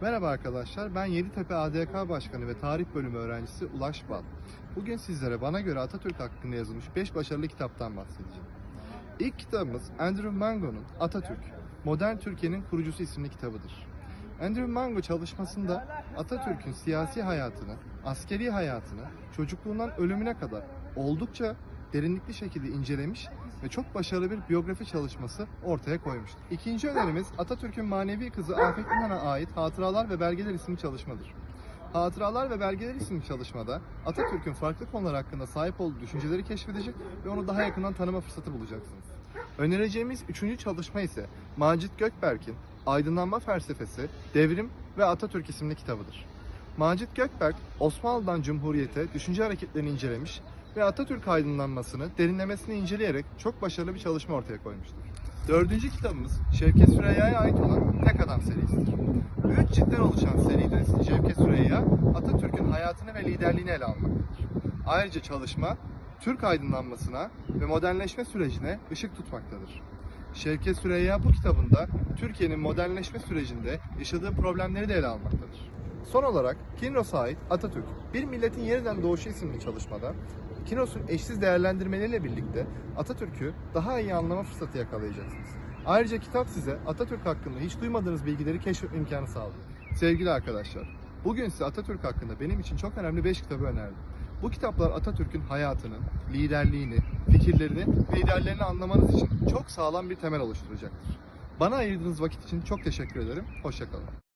Merhaba arkadaşlar, ben Yeditepe ADK Başkanı ve Tarih Bölümü öğrencisi Ulaş Bal. Bugün sizlere bana göre Atatürk hakkında yazılmış 5 başarılı kitaptan bahsedeceğim. İlk kitabımız Andrew Mango'nun Atatürk, Modern Türkiye'nin Kurucusu isimli kitabıdır. Andrew Mango çalışmasında Atatürk'ün siyasi hayatını, askeri hayatını, çocukluğundan ölümüne kadar oldukça derinlikli şekilde incelemiş ve çok başarılı bir biyografi çalışması ortaya koymuştur. İkinci önerimiz Atatürk'ün manevi kızı Afet İnan'a ait Hatıralar ve Belgeler isimli çalışmadır. Hatıralar ve Belgeler isimli çalışmada Atatürk'ün farklı konular hakkında sahip olduğu düşünceleri keşfedecek ve onu daha yakından tanıma fırsatı bulacaksınız. Önereceğimiz üçüncü çalışma ise Macit Gökberk'in Aydınlanma Felsefesi, Devrim ve Atatürk isimli kitabıdır. Macit Gökberk, Osmanlı'dan Cumhuriyete düşünce hareketlerini incelemiş ve Atatürk aydınlanmasını derinlemesine inceleyerek çok başarılı bir çalışma ortaya koymuştur. Dördüncü kitabımız Şevket Süreyya'ya ait olan Tek Adam serisidir. Üç ciltten oluşan seride Şevket Süreyya, Atatürk'ün hayatını ve liderliğini ele almaktadır. Ayrıca çalışma, Türk aydınlanmasına ve modernleşme sürecine ışık tutmaktadır. Şevket Süreyya bu kitabında Türkiye'nin modernleşme sürecinde yaşadığı problemleri de ele almaktadır. Son olarak Kinros'a ait Atatürk, Bir Milletin Yeniden Doğuşu isimli çalışmada Kinos'un eşsiz değerlendirmeleriyle birlikte Atatürk'ü daha iyi anlama fırsatı yakalayacaksınız. Ayrıca kitap size Atatürk hakkında hiç duymadığınız bilgileri keşfetme imkanı sağlıyor. Sevgili arkadaşlar, bugün size Atatürk hakkında benim için çok önemli 5 kitabı önerdim. Bu kitaplar Atatürk'ün hayatını, liderliğini, fikirlerini ve ideallerini anlamanız için çok sağlam bir temel oluşturacaktır. Bana ayırdığınız vakit için çok teşekkür ederim. Hoşçakalın.